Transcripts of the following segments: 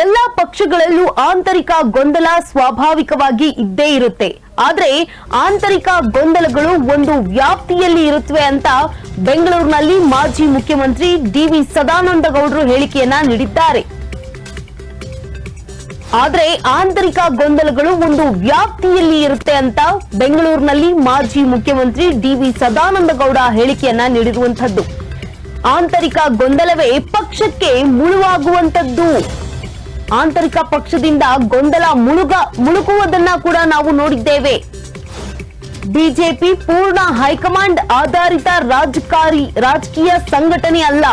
ಎಲ್ಲ ಪಕ್ಷಗಳಲ್ಲೂ ಆಂತರಿಕ ಗೊಂದಲ ಸ್ವಾಭಾವಿಕವಾಗಿ ಇದ್ದೇ ಇರುತ್ತೆ. ಆದ್ರೆ ಆಂತರಿಕ ಗೊಂದಲಗಳು ಒಂದು ವ್ಯಾಪ್ತಿಯಲ್ಲಿ ಇರುತ್ತವೆ ಅಂತ ಬೆಂಗಳೂರಿನಲ್ಲಿ ಮಾಜಿ ಮುಖ್ಯಮಂತ್ರಿ ಡಿವಿ ಸದಾನಂದ ಗೌಡರು ಹೇಳಿಕೆಯನ್ನ ನೀಡಿದ್ದಾರೆ. ಆದ್ರೆ ಆಂತರಿಕ ಗೊಂದಲಗಳು ಒಂದು ವ್ಯಾಪ್ತಿಯಲ್ಲಿ ಇರುತ್ತೆ ಅಂತ ಬೆಂಗಳೂರಿನಲ್ಲಿ ಮಾಜಿ ಮುಖ್ಯಮಂತ್ರಿ ಡಿವಿ ಸದಾನಂದ ಗೌಡ ಹೇಳಿಕೆಯನ್ನ ನೀಡಿರುವಂತದ್ದು ಆಂತರಿಕ ಗೊಂದಲವೇ ಪಕ್ಷಕ್ಕೆ ಮುಳುವಾಗುವಂತದ್ದು ಆಂತರಿಕ ಪಕ್ಷದಿಂದ ಗೊಂದಲ ಮುಳುಗ ಮುಳುಗುವುದನ್ನ ಕೂಡ ನಾವು ನೋಡಿದ್ದೇವೆ. ಬಿಜೆಪಿ ಪೂರ್ಣ ಹೈಕಮಾಂಡ್ ಆಧಾರಿತ ರಾಜಕಾರಿ ರಾಜಕೀಯ ಸಂಘಟನೆ ಅಲ್ಲ.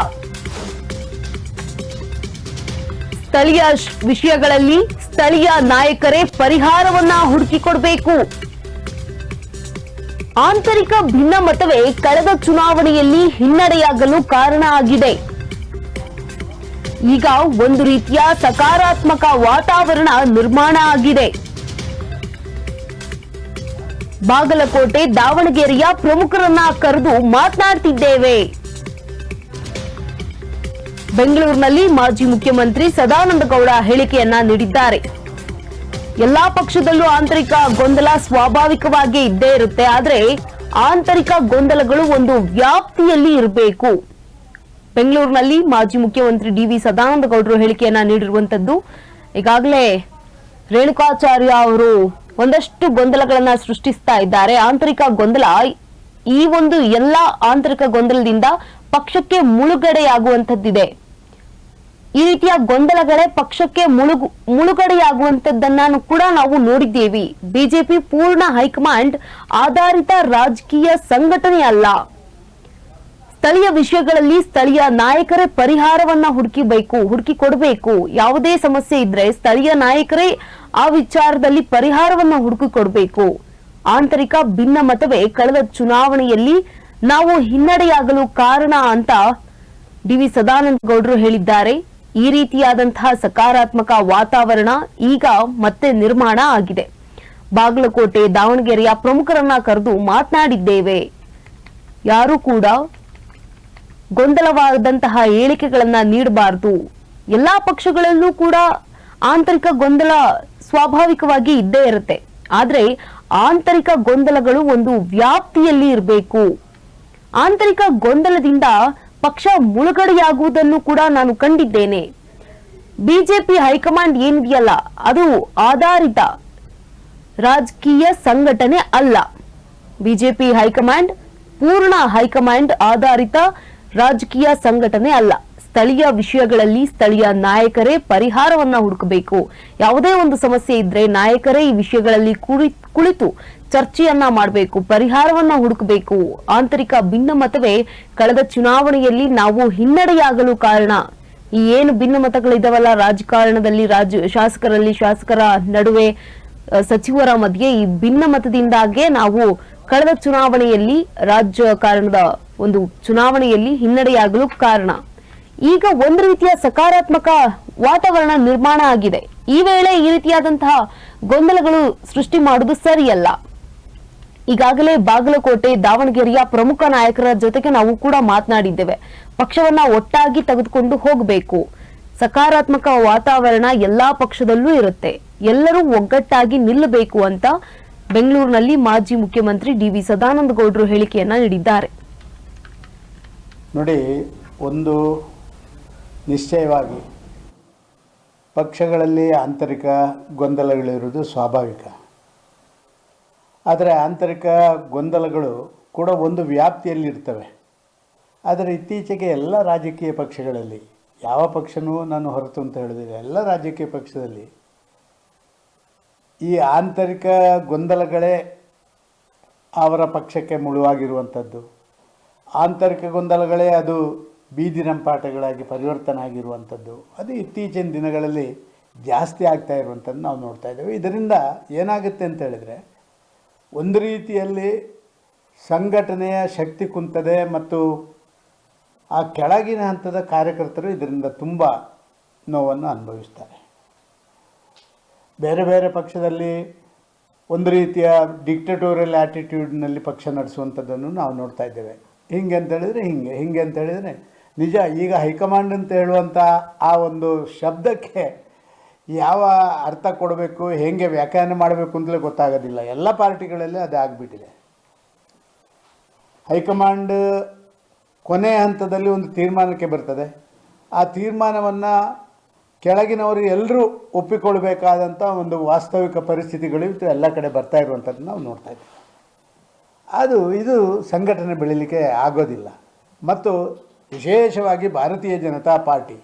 ಸ್ಥಳೀಯ ವಿಷಯಗಳಲ್ಲಿ ಸ್ಥಳೀಯ ನಾಯಕರೇ ಪರಿಹಾರವನ್ನ ಹುಡುಕಿಕೊಡ್ಬೇಕು. ಆಂತರಿಕ ಭಿನ್ನಮತವೇ ಕಳೆದ ಚುನಾವಣೆಯಲ್ಲಿ ಹಿನ್ನಡೆಯಾಗಲು ಕಾರಣ ಆಗಿದೆ. ಈಗ ಒಂದು ರೀತಿಯ ಸಕಾರಾತ್ಮಕ ವಾತಾವರಣ ನಿರ್ಮಾಣ ಆಗಿದೆ. ಬಾಗಲಕೋಟೆ, ದಾವಣಗೆರೆಯ ಪ್ರಮುಖರನ್ನ ಕರೆದು ಮಾತನಾಡ್ತಿದ್ದೇವೆ. ಬೆಂಗಳೂರಿನಲ್ಲಿ ಮಾಜಿ ಮುಖ್ಯಮಂತ್ರಿ ಸದಾನಂದ ಗೌಡ ಹೇಳಿಕೆಯನ್ನ ನೀಡಿದ್ದಾರೆ. ಎಲ್ಲಾ ಪಕ್ಷದಲ್ಲೂ ಆಂತರಿಕ ಗೊಂದಲ ಸ್ವಾಭಾವಿಕವಾಗಿ ಇದ್ದೇ ಇರುತ್ತೆ. ಆದರೆ ಆಂತರಿಕ ಗೊಂದಲಗಳು ಒಂದು ವ್ಯಾಪ್ತಿಯಲ್ಲಿ ಇರಬೇಕು. ಬೆಂಗಳೂರಿನಲ್ಲಿ ಮಾಜಿ ಮುಖ್ಯಮಂತ್ರಿ ಡಿ ವಿ ಸದಾನಂದ ಗೌಡರು ಹೇಳಿಕೆಯನ್ನ ನೀಡಿರುವಂತದ್ದು. ಈಗಾಗಲೇ ರೇಣುಕಾಚಾರ್ಯ ಅವರು ಒಂದಷ್ಟು ಗೊಂದಲಗಳನ್ನ ಸೃಷ್ಟಿಸ್ತಾ ಇದ್ದಾರೆ. ಆಂತರಿಕ ಗೊಂದಲ, ಈ ಒಂದು ಎಲ್ಲಾ ಆಂತರಿಕ ಗೊಂದಲದಿಂದ ಪಕ್ಷಕ್ಕೆ ಮುಳುಗಡೆಯಾಗುವಂತದ್ದಿದೆ ಈ ರೀತಿಯ ಗೊಂದಲಗಳೇ ಪಕ್ಷಕ್ಕೆ ಮುಳುಗು ಮುಳುಗಡೆಯಾಗುವಂತದ್ದನ್ನ ಕೂಡ ನಾವು ನೋಡಿದ್ದೇವೆ. ಬಿಜೆಪಿ ಪೂರ್ಣ ಹೈಕಮಾಂಡ್ ಆಧಾರಿತ ರಾಜಕೀಯ ಸಂಘಟನೆ ಅಲ್ಲ ಸ್ಥಳೀಯ ವಿಷಯಗಳಲ್ಲಿ ಸ್ಥಳೀಯ ನಾಯಕರೇ ಪರಿಹಾರವನ್ನ ಹುಡುಕಿಬೇಕು ಹುಡುಕಿ ಕೊಡಬೇಕು ಯಾವುದೇ ಸಮಸ್ಯೆ ಇದ್ರೆ ಸ್ಥಳೀಯ ನಾಯಕರೇ ಆ ವಿಚಾರದಲ್ಲಿ ಪರಿಹಾರವನ್ನ ಹುಡುಕಿ ಕೊಡಬೇಕು ಆಂತರಿಕ ಭಿನ್ನಮತವೇ ಕಳೆದ ಚುನಾವಣೆಯಲ್ಲಿ ನಾವು ಹಿನ್ನಡೆಯಾಗಲು ಕಾರಣ ಅಂತ ಡಿವಿ ಸದಾನಂದ ಗೌಡರು ಹೇಳಿದ್ದಾರೆ. ಈ ರೀತಿಯಾದಂತಹ ಸಕಾರಾತ್ಮಕ ವಾತಾವರಣ ಈಗ ಮತ್ತೆ ನಿರ್ಮಾಣ ಆಗಿದೆ. ಬಾಗಲಕೋಟೆ ದಾವಣಗೆರೆಯ ಪ್ರಮುಖರನ್ನ ಕರೆದು ಮಾತನಾಡಿದ್ದೇವೆ. ಯಾರು ಕೂಡ ಗೊಂದಲವಾದಂತಹ ಹೇಳಿಕೆಗಳನ್ನ ನೀಡಬಾರದು. ಎಲ್ಲಾ ಪಕ್ಷಗಳಲ್ಲೂ ಕೂಡ ಆಂತರಿಕ ಗೊಂದಲ ಸ್ವಾಭಾವಿಕವಾಗಿ ಇದ್ದೇ ಇರುತ್ತೆ. ಆದ್ರೆ ಆಂತರಿಕ ಗೊಂದಲಗಳು ಒಂದು ವ್ಯಾಪ್ತಿಯಲ್ಲಿ ಇರಬೇಕು. ಆಂತರಿಕ ಗೊಂದಲದಿಂದ ಪಕ್ಷ ಮುಳುಗಡೆಯಾಗುವುದನ್ನು ಕೂಡ ನಾನು ಕಂಡಿದ್ದೇನೆ. ಬಿಜೆಪಿ ಹೈಕಮಾಂಡ್ ಏನಿದೆಯಲ್ಲ ಅದು ಆಧಾರಿತ ರಾಜಕೀಯ ಸಂಘಟನೆ ಅಲ್ಲ. ಬಿಜೆಪಿ ಹೈಕಮಾಂಡ್, ಪೂರ್ಣ ಹೈಕಮಾಂಡ್ ಆಧಾರಿತ ರಾಜಕೀಯ ಸಂಘಟನೆ ಅಲ್ಲ. ಸ್ಥಳೀಯ ವಿಷಯಗಳಲ್ಲಿ ಸ್ಥಳೀಯ ನಾಯಕರೇ ಪರಿಹಾರವನ್ನ ಹುಡುಕಬೇಕು. ಯಾವುದೇ ಒಂದು ಸಮಸ್ಯೆ ಇದ್ರೆ ನಾಯಕರೇ ಈ ವಿಷಯಗಳಲ್ಲಿ ಕುಳಿ- ಕುಳಿತು ಚರ್ಚೆಯನ್ನ ಮಾಡಬೇಕು, ಪರಿಹಾರವನ್ನ ಹುಡುಕಬೇಕು. ಆಂತರಿಕ ಭಿನ್ನಮತವೇ ಕಳೆದ ಚುನಾವಣೆಯಲ್ಲಿ ನಾವು ಹಿನ್ನಡೆಯಾಗಲು ಕಾರಣ. ಈ ಏನು ಭಿನ್ನಮತಗಳಿದಾವಲ್ಲ? ರಾಜಕಾರಣದಲ್ಲಿ ರಾಜ, ಶಾಸಕರಲ್ಲಿ ಶಾಸಕರ ನಡುವೆ ಸಚಿವರ ಮಧ್ಯೆ ಈ ಭಿನ್ನಮತದಿಂದಾಗೆ ನಾವು ಕಳೆದ ಚುನಾವಣೆಯಲ್ಲಿ ರಾಜಕಾರಣದ ಒಂದು ಚುನಾವಣೆಯಲ್ಲಿ ಹಿನ್ನಡೆಯಾಗಲು ಕಾರಣ. ಈಗ ಒಂದು ರೀತಿಯ ಸಕಾರಾತ್ಮಕ ವಾತಾವರಣ ನಿರ್ಮಾಣ ಆಗಿದೆ. ಈ ವೇಳೆ ಈ ರೀತಿಯಾದಂತಹ ಗೊಂದಲಗಳು ಸೃಷ್ಟಿ ಮಾಡುವುದು ಸರಿಯಲ್ಲ. ಈಗಾಗಲೇ ಬಾಗಲಕೋಟೆ, ದಾವಣಗೆರೆಯ ಪ್ರಮುಖ ನಾಯಕರ ಜೊತೆಗೆ ನಾವು ಕೂಡ ಮಾತನಾಡಿದ್ದೇವೆ. ಪಕ್ಷವನ್ನ ಒಟ್ಟಾಗಿ ತೆಗೆದುಕೊಂಡು ಹೋಗಬೇಕು. ಸಕಾರಾತ್ಮಕ ವಾತಾವರಣ ಎಲ್ಲಾ ಪಕ್ಷದಲ್ಲೂ ಇರುತ್ತೆ. ಎಲ್ಲರೂ ಒಗ್ಗಟ್ಟಾಗಿ ನಿಲ್ಲಬೇಕು ಅಂತ ಬೆಂಗಳೂರಿನಲ್ಲಿ ಮಾಜಿ ಮುಖ್ಯಮಂತ್ರಿ ಡಿ ವಿ ಸದಾನಂದ ಗೌಡರು ಹೇಳಿಕೆಯನ್ನ ನೀಡಿದ್ದಾರೆ. ನೋಡಿ, ಒಂದು ನಿಶ್ಚಯವಾಗಿ ಪಕ್ಷಗಳಲ್ಲಿ ಆಂತರಿಕ ಗೊಂದಲಗಳಿರುವುದು ಸ್ವಾಭಾವಿಕ. ಆದರೆ ಆಂತರಿಕ ಗೊಂದಲಗಳು ಕೂಡ ಒಂದು ವ್ಯಾಪ್ತಿಯಲ್ಲಿರ್ತವೆ. ಆದರೆ ಇತ್ತೀಚೆಗೆ ಎಲ್ಲ ರಾಜಕೀಯ ಪಕ್ಷಗಳಲ್ಲಿ, ಯಾವ ಪಕ್ಷನೂ ನಾನು ಹೊರತು ಅಂತ ಹೇಳಿದಿಲ್ಲ ಎಲ್ಲ ರಾಜಕೀಯ ಪಕ್ಷದಲ್ಲಿ ಈ ಆಂತರಿಕ ಗೊಂದಲಗಳೇ ಅವರ ಪಕ್ಷಕ್ಕೆ ಮುಳುವಾಗಿರುವಂಥದ್ದು. ಆಂತರಿಕ ಗೊಂದಲಗಳೇ ಅದು ಬೀದಿ ರಂಪಾಟಗಳಾಗಿ ಪರಿವರ್ತನೆ ಆಗಿರುವಂಥದ್ದು. ಅದು ಇತ್ತೀಚಿನ ದಿನಗಳಲ್ಲಿ ಜಾಸ್ತಿ ಆಗ್ತಾ ಇರುವಂಥದ್ದು ನಾವು ನೋಡ್ತಾ ಇದ್ದೇವೆ. ಇದರಿಂದ ಏನಾಗುತ್ತೆ ಅಂತ ಹೇಳಿದರೆ, ಒಂದು ರೀತಿಯಲ್ಲಿ ಸಂಘಟನೆಯ ಶಕ್ತಿ ಕುಂತದೆ ಮತ್ತು ಆ ಕೆಳಗಿನ ಹಂತದ ಕಾರ್ಯಕರ್ತರು ಇದರಿಂದ ತುಂಬ ನೋವನ್ನು ಅನುಭವಿಸ್ತಾರೆ. ಬೇರೆ ಬೇರೆ ಪಕ್ಷದಲ್ಲಿ ಒಂದು ರೀತಿಯ ಡಿಕ್ಟಟೋರಿಯಲ್ ಆ್ಯಟಿಟ್ಯೂಡ್ನಲ್ಲಿ ಪಕ್ಷ ನಡೆಸುವಂಥದ್ದನ್ನು ನಾವು ನೋಡ್ತಾ ಇದ್ದೇವೆ. ಹಿಂಗೆ ಅಂತ ಹೇಳಿದರೆ ಹಿಂಗೆ ಹಿಂಗೆ ಅಂತ ಹೇಳಿದರೆ ನಿಜ, ಈಗ ಹೈಕಮಾಂಡ್ ಅಂತ ಹೇಳುವಂಥ ಆ ಒಂದು ಶಬ್ದಕ್ಕೆ ಯಾವ ಅರ್ಥ ಕೊಡಬೇಕು, ಹೇಗೆ ವ್ಯಾಖ್ಯಾನ ಮಾಡಬೇಕು ಅಂತಲೇ ಗೊತ್ತಾಗೋದಿಲ್ಲ. ಎಲ್ಲ ಪಾರ್ಟಿಗಳಲ್ಲಿ ಅದು ಆಗಿಬಿಟ್ಟಿದೆ. ಹೈಕಮಾಂಡ್ ಕೊನೆ ಹಂತದಲ್ಲಿ ಒಂದು ತೀರ್ಮಾನಕ್ಕೆ ಬರ್ತದೆ. ಆ ತೀರ್ಮಾನವನ್ನು ಕೆಳಗಿನವರು ಎಲ್ಲರೂ ಒಪ್ಪಿಕೊಳ್ಬೇಕಾದಂಥ ಒಂದು ವಾಸ್ತವಿಕ ಪರಿಸ್ಥಿತಿಗಳು ಎಲ್ಲ ಕಡೆ ಬರ್ತಾ ಇರುವಂಥದ್ದು ನಾವು ನೋಡ್ತಾ ಇದ್ದೀವಿ. ಅದು, ಇದು ಸಂಘಟನೆ ಬೆಳೀಲಿಕ್ಕೆ ಆಗೋದಿಲ್ಲ. ಮತ್ತು ವಿಶೇಷವಾಗಿ ಭಾರತೀಯ ಜನತಾ ಪಾರ್ಟಿ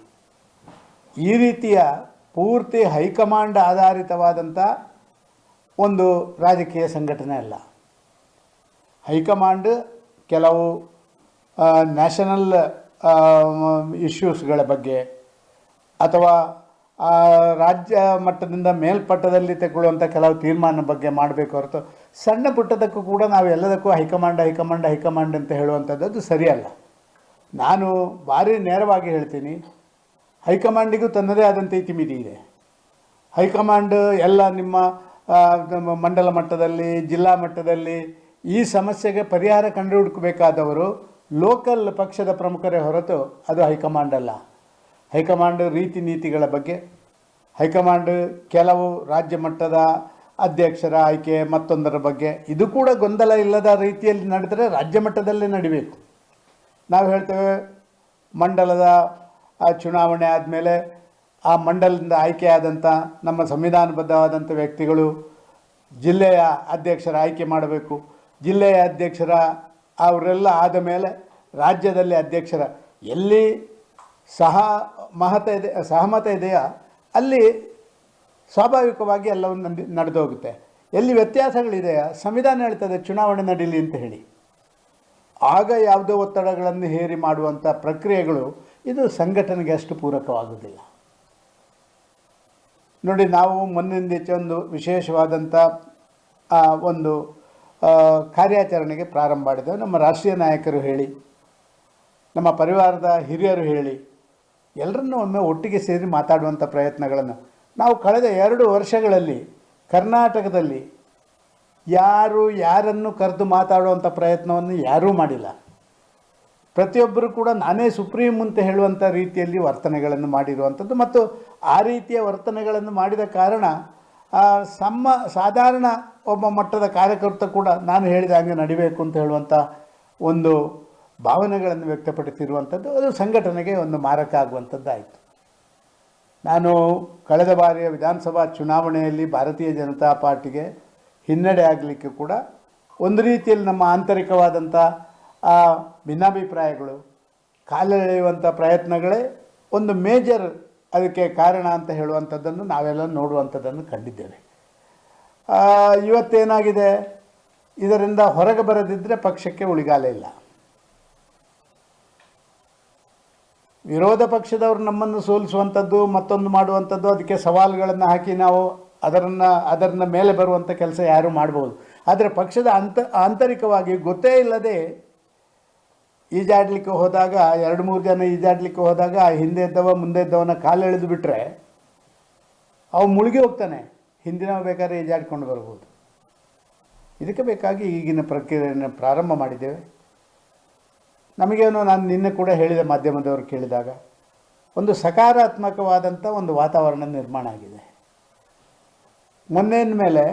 ಈ ರೀತಿಯ ಪೂರ್ತಿ ಹೈಕಮಾಂಡ್ ಆಧಾರಿತವಾದಂಥ ಒಂದು ರಾಜಕೀಯ ಸಂಘಟನೆ ಅಲ್ಲ. ಹೈಕಮಾಂಡ್ ಕೆಲವು ನ್ಯಾಷನಲ್ ಇಶ್ಯೂಸ್ಗಳ ಬಗ್ಗೆ ಅಥವಾ ರಾಜ್ಯ ಮಟ್ಟದಿಂದ ಮೇಲ್ಪಟ್ಟದಲ್ಲಿ ತಗೊಳ್ಳುವಂಥ ಕೆಲವು ತೀರ್ಮಾನ ಬಗ್ಗೆ ಮಾಡಬೇಕು ಹೊರತು ಸಣ್ಣ ಪುಟ್ಟದಕ್ಕೂ ಕೂಡ ನಾವು ಎಲ್ಲದಕ್ಕೂ ಹೈಕಮಾಂಡ್ ಹೈಕಮಾಂಡ್ ಹೈಕಮಾಂಡ್ ಅಂತ ಹೇಳುವಂಥದ್ದು ಸರಿಯಲ್ಲ. ನಾನು ಭಾರಿ ನೇರವಾಗಿ ಹೇಳ್ತೀನಿ, ಹೈಕಮಾಂಡಿಗೂ ತನ್ನದೇ ಆದಂಥ ಇತಿಮಿತಿ ಇದೆ. ಹೈಕಮಾಂಡ್ ಎಲ್ಲ ನಿಮ್ಮ ಮಂಡಲ ಮಟ್ಟದಲ್ಲಿ, ಜಿಲ್ಲಾ ಮಟ್ಟದಲ್ಲಿ ಈ ಸಮಸ್ಯೆಗೆ ಪರಿಹಾರ ಕಂಡುಹುಡುಕಬೇಕಾದವರು ಲೋಕಲ್ ಪಕ್ಷದ ಪ್ರಮುಖರೇ ಹೊರತು ಅದು ಹೈಕಮಾಂಡ್ ಅಲ್ಲ. ಹೈಕಮಾಂಡ್ ರೀತಿ ನೀತಿಗಳ ಬಗ್ಗೆ, ಹೈಕಮಾಂಡ್ ಕೆಲವು ರಾಜ್ಯ ಮಟ್ಟದ ಅಧ್ಯಕ್ಷರ ಆಯ್ಕೆ ಮತ್ತೊಂದರ ಬಗ್ಗೆ, ಇದು ಕೂಡ ಗೊಂದಲ ಇಲ್ಲದ ರೀತಿಯಲ್ಲಿ ನಡೆದರೆ ರಾಜ್ಯ ಮಟ್ಟದಲ್ಲೇ ನಡಿಬೇಕು. ನಾವು ಹೇಳ್ತೇವೆ, ಮಂಡಲದ ಚುನಾವಣೆ ಆದಮೇಲೆ ಆ ಮಂಡಲದಿಂದ ಆಯ್ಕೆಯಾದಂಥ ನಮ್ಮ ಸಂವಿಧಾನಬದ್ಧವಾದಂಥ ವ್ಯಕ್ತಿಗಳು ಜಿಲ್ಲೆಯ ಅಧ್ಯಕ್ಷರ ಆಯ್ಕೆ ಮಾಡಬೇಕು. ಜಿಲ್ಲೆಯ ಅಧ್ಯಕ್ಷರ, ಅವರೆಲ್ಲ ಆದ ಮೇಲೆ ರಾಜ್ಯದಲ್ಲಿ ಅಧ್ಯಕ್ಷರ, ಎಲ್ಲಿ ಸಹ ಮಹತ ಇದೆ ಸಹಮತ ಇದೆಯಾ? ಅಲ್ಲಿ ಸ್ವಾಭಾವಿಕವಾಗಿ ಎಲ್ಲವನ್ನು ನಡೆದು ಹೋಗುತ್ತೆ. ಎಲ್ಲಿ ವ್ಯತ್ಯಾಸಗಳಿದೆಯಾ ಸಂವಿಧಾನ ಹೇಳ್ತದೆ ಚುನಾವಣೆ ನಡೀಲಿ ಅಂತ ಹೇಳಿ. ಆಗ ಯಾವುದೇ ಒತ್ತಡಗಳನ್ನು ಹೇರಿ ಮಾಡುವಂಥ ಪ್ರಕ್ರಿಯೆಗಳು, ಇದು ಸಂಘಟನೆಗೆ ಅಷ್ಟು ಪೂರಕವಾಗುವುದಿಲ್ಲ. ನೋಡಿ, ನಾವು ಮೊನ್ನಿಂದೀಚೆ ಒಂದು ವಿಶೇಷವಾದಂಥ ಒಂದು ಕಾರ್ಯಾಚರಣೆಗೆ ಪ್ರಾರಂಭ ಮಾಡಿದೆವು ನಮ್ಮ ರಾಷ್ಟ್ರೀಯ ನಾಯಕರು ಹೇಳಿ, ನಮ್ಮ ಪರಿವಾರದ ಹಿರಿಯರು ಹೇಳಿ ಎಲ್ಲರನ್ನೂ ಒಮ್ಮೆ ಒಟ್ಟಿಗೆ ಸೇರಿ ಮಾತಾಡುವಂಥ ಪ್ರಯತ್ನಗಳನ್ನು ನಾವು ಕಳೆದ ಎರಡು ವರ್ಷಗಳಲ್ಲಿ ಕರ್ನಾಟಕದಲ್ಲಿ ಯಾರು ಯಾರನ್ನು ಕರೆದು ಮಾತಾಡುವಂಥ ಪ್ರಯತ್ನವನ್ನು ಯಾರೂ ಮಾಡಿಲ್ಲ. ಪ್ರತಿಯೊಬ್ಬರು ಕೂಡ ನಾನೇ ಸುಪ್ರೀಂ ಅಂತ ಹೇಳುವಂಥ ರೀತಿಯಲ್ಲಿ ವರ್ತನೆಗಳನ್ನು ಮಾಡಿರುವಂಥದ್ದು ಮತ್ತು ಆ ರೀತಿಯ ವರ್ತನೆಗಳನ್ನು ಮಾಡಿದ ಕಾರಣ ಆ, ಸಮ್ಮ ಸಾಧಾರಣ ಒಬ್ಬ ಮಟ್ಟದ ಕಾರ್ಯಕರ್ತ ಕೂಡ ನಾನು ಹೇಳಿದ ಹಾಗೆ ನಡಿಬೇಕು ಅಂತ ಹೇಳುವಂಥ ಒಂದು ಭಾವನೆಗಳನ್ನು ವ್ಯಕ್ತಪಡಿಸಿರುವಂಥದ್ದು, ಅದು ಸಂಘಟನೆಗೆ ಒಂದು ಮಾರಕ ಆಗುವಂಥದ್ದಾಯಿತು. ನಾನು ಕಳೆದ ಬಾರಿಯ ವಿಧಾನಸಭಾ ಚುನಾವಣೆಯಲ್ಲಿ ಭಾರತೀಯ ಜನತಾ ಪಾರ್ಟಿಗೆ ಹಿನ್ನಡೆ ಆಗಲಿಕ್ಕೆ ಕೂಡ ಒಂದು ರೀತಿಯಲ್ಲಿ ನಮ್ಮ ಆಂತರಿಕವಾದಂಥ ಭಿನ್ನಾಭಿಪ್ರಾಯಗಳು, ಕಾಲೆಳೆಯುವಂಥ ಪ್ರಯತ್ನಗಳೇ ಒಂದು ಮೇಜರ್ ಅದಕ್ಕೆ ಕಾರಣ ಅಂತ ಹೇಳುವಂಥದ್ದನ್ನು ನಾವೆಲ್ಲ ನೋಡುವಂಥದ್ದನ್ನು ಕಂಡಿದ್ದೇವೆ. ಇವತ್ತೇನಾಗಿದೆ? ಇದರಿಂದ ಹೊರಗೆ ಬರದಿದ್ದರೆ ಪಕ್ಷಕ್ಕೆ ಉಳಿಗಾಲ ಇಲ್ಲ. ವಿರೋಧ ಪಕ್ಷದವರು ನಮ್ಮನ್ನು ಸೋಲಿಸುವಂಥದ್ದು, ಮತ್ತೊಂದು ಮಾಡುವಂಥದ್ದು, ಅದಕ್ಕೆ ಸವಾಲುಗಳನ್ನು ಹಾಕಿ ನಾವು ಅದರನ್ನು ಅದರ ಮೇಲೆ ಬರುವಂಥ ಕೆಲಸ ಯಾರು ಮಾಡ್ಬೋದು. ಆದರೆ ಪಕ್ಷದ ಅಂತ, ಆಂತರಿಕವಾಗಿ ಗೊತ್ತೇ ಇಲ್ಲದೆ ಈಜಾಡಲಿಕ್ಕೆ ಹೋದಾಗ, ಎರಡು ಮೂರು ಜನ ಈಜಾಡಲಿಕ್ಕೆ ಹೋದಾಗ, ಹಿಂದೆ ಇದ್ದವ, ಮುಂದೆ ಇದ್ದವನ ಕಾಲೆಳೆದು ಬಿಟ್ಟರೆ ಅವು ಮುಳುಗಿ ಹೋಗ್ತಾನೆ. ಹಿಂದಿನ ಬೇಕಾದ್ರೆ ಈಜಾಡ್ಕೊಂಡು ಬರ್ಬೋದು. ಇದಕ್ಕೆ ಬೇಕಾಗಿ ಈಗಿನ ಪ್ರಕ್ರಿಯೆಯನ್ನು ಪ್ರಾರಂಭ ಮಾಡಿದ್ದೇವೆ. ನಮಗೇನು ನಾನು ನಿನ್ನೆ ಕೂಡ ಹೇಳಿದೆ ಮಾಧ್ಯಮದವರು ಕೇಳಿದಾಗ, ಒಂದು ಸಕಾರಾತ್ಮಕವಾದಂಥ ಒಂದು ವಾತಾವರಣ ನಿರ್ಮಾಣ ಆಗಿದೆ. ಮೊನ್ನೆಯ ಮೇಲೆ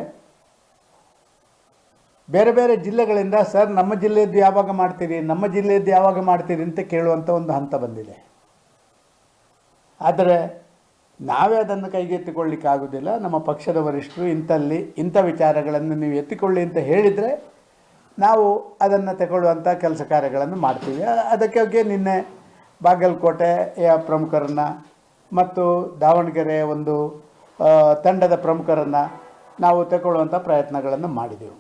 ಬೇರೆ ಬೇರೆ ಜಿಲ್ಲೆಗಳಿಂದ, ಸರ್, ನಮ್ಮ ಜಿಲ್ಲೆಯದ್ದು ಯಾವಾಗ ಮಾಡ್ತೀರಿ, ನಮ್ಮ ಜಿಲ್ಲೆಯದ್ದು ಯಾವಾಗ ಮಾಡ್ತೀರಿ ಅಂತ ಕೇಳುವಂಥ ಒಂದು ಹಂತ ಬಂದಿದೆ. ಆದರೆ ನಾವೇ ಅದನ್ನು ಕೈಗೆತ್ತಿಕೊಳ್ಳಿಕ್ಕೆ ಆಗೋದಿಲ್ಲ ನಮ್ಮ ಪಕ್ಷದ ವರಿಷ್ಠರು ಇಂಥಲ್ಲಿ ಇಂಥ ವಿಚಾರಗಳನ್ನು ನೀವು ಎತ್ತಿಕೊಳ್ಳಿ ಅಂತ ಹೇಳಿದರೆ ನಾವು ಅದನ್ನು ತಗೊಳ್ಳುವಂಥ ಕೆಲಸ ಕಾರ್ಯಗಳನ್ನು ಮಾಡ್ತೀವಿ. ಅದಕ್ಕೆ ನಿನ್ನೆ ಬಾಗಲಕೋಟೆಯ ಪ್ರಮುಖರನ್ನು ಮತ್ತು ದಾವಣಗೆರೆಯ ಒಂದು ತಂಡದ ಪ್ರಮುಖರನ್ನು ನಾವು ತಗೊಳ್ಳುವಂಥ ಪ್ರಯತ್ನಗಳನ್ನು ಮಾಡಿದೆವು.